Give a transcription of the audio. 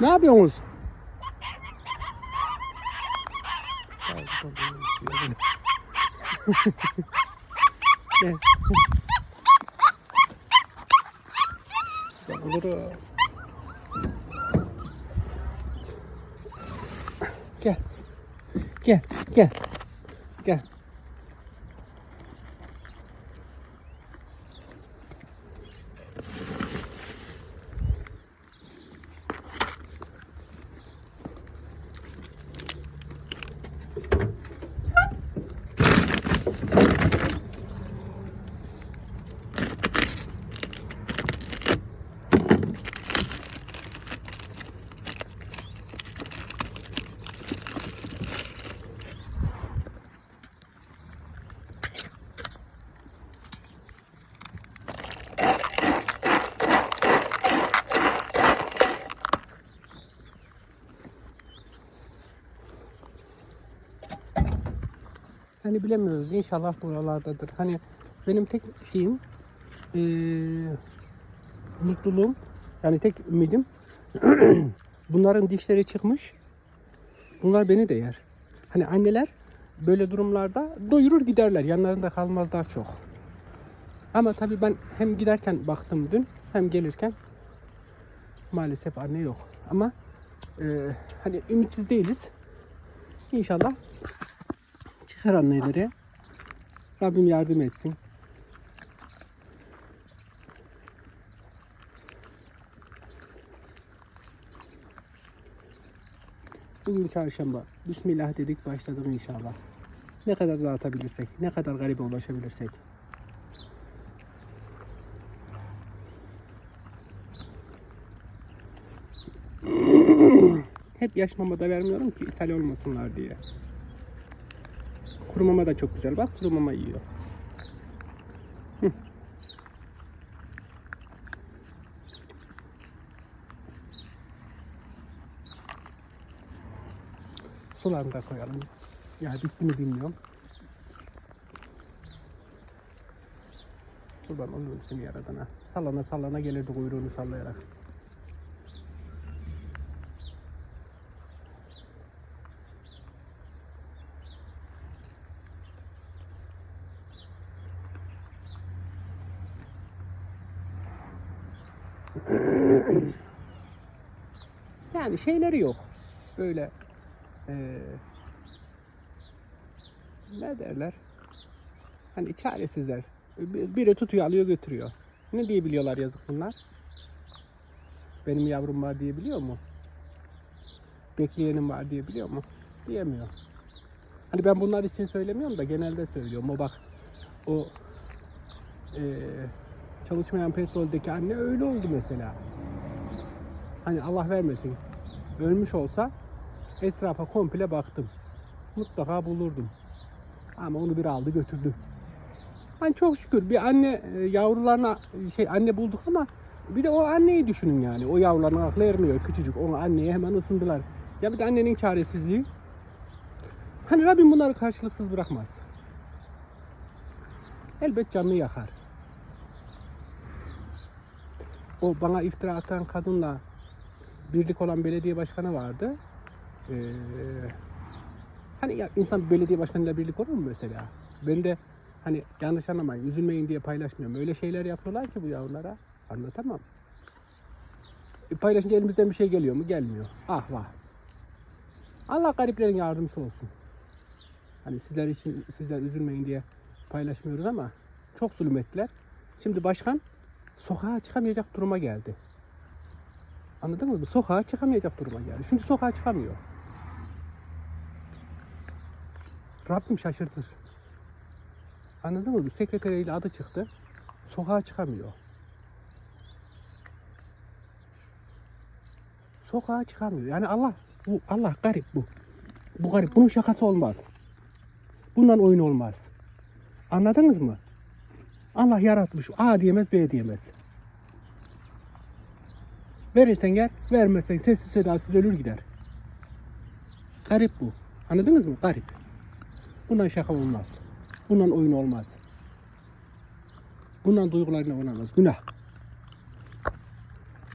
Ne yapıyorsunuz? Gel. Gel buraya. Gel. Gel, gel. Gel. Hani bilemiyoruz inşallah buralardadır. Hani benim tek şeyim eee mutluluğum yani tek ümidim bunların dişleri çıkmış. Bunlar beni de yer. Hani anneler böyle durumlarda doyurur giderler. Yanlarında kalmazlar çok. Ama tabii ben hem giderken baktım dün hem gelirken maalesef anne yok. Ama eee, hani ümitsiz değiliz. İnşallah çıkar anneleri. Rabbim yardım etsin. Bugün çarşamba. Bismillah dedik başladım inşallah. Ne kadar dağıtabilirsek, ne kadar garibe ulaşabilirsek. Hep yaş mama da vermiyorum ki ishal olmasınlar diye. Kuru mama da çok güzel. Bak kuru mama yiyor. Hı. Sularını da koyalım. Ya bitti mi bilmiyorum. Kurban olurum seni yaradana. Sallana sallana gelirdi kuyruğunu sallayarak. Yani şeyleri yok. Böyle eee ne derler? Hani çaresizler. Bir- Biri tutuyor alıyor götürüyor. Ne diyebiliyorlar yazık bunlar? Benim yavrum var diyebiliyor mu? Bekleyenim var diyebiliyor mu? Diyemiyor. Hani ben bunlar için söylemiyorum da genelde söylüyorum. O bak o eee, çalışmayan petroldeki anne öyle oldu mesela. Hani Allah vermesin. Ölmüş olsa etrafa komple baktım. Mutlaka bulurdum. Ama onu bir aldı götürdü. Hani çok şükür bir anne e, yavrularına şey anne bulduk ama bir de o anneyi düşünün yani. O yavruların aklı ermiyor küçücük. Onu anneye hemen ısındılar. Ya bir de annenin çaresizliği. Hani Rabbim bunları karşılıksız bırakmaz. Elbet canını yakar. O bana iftira atan kadınla birlik olan belediye başkanı vardı. Ee, hani ya insan belediye başkanıyla birlik olur mu mesela? Ben de hani yanlış anlamayın üzülmeyin diye paylaşmıyorum. Öyle şeyler yapıyorlar ki bu yavrulara anlatamam. E, paylaşınca elimizden bir şey geliyor mu? Gelmiyor. Ah vah. Allah gariplerin yardımcısı olsun. Hani sizler için sizler üzülmeyin diye paylaşmıyoruz ama çok zulüm ettiler. Şimdi başkan sokağa çıkamayacak duruma geldi. Anladın mı? Sokağa çıkamayacak duruma geldi. Şimdi sokağa çıkamıyor. Rabbim şaşırtır. Anladın mı? Sekreteriyle adı çıktı. Sokağa çıkamıyor. Sokağa çıkamıyor. Yani Allah bu Allah garip bu. Bu garip. Bunun şakası olmaz. Bundan oyun olmaz. Anladınız mı? Allah yaratmış. A diyemez, B diyemez. Verirsen gel, vermezsen sessiz sedasız ölür gider. Garip bu. Anladınız mı? Garip. Bundan şaka olmaz. Bundan oyun olmaz. Bundan duygularına oynanmaz. Günah.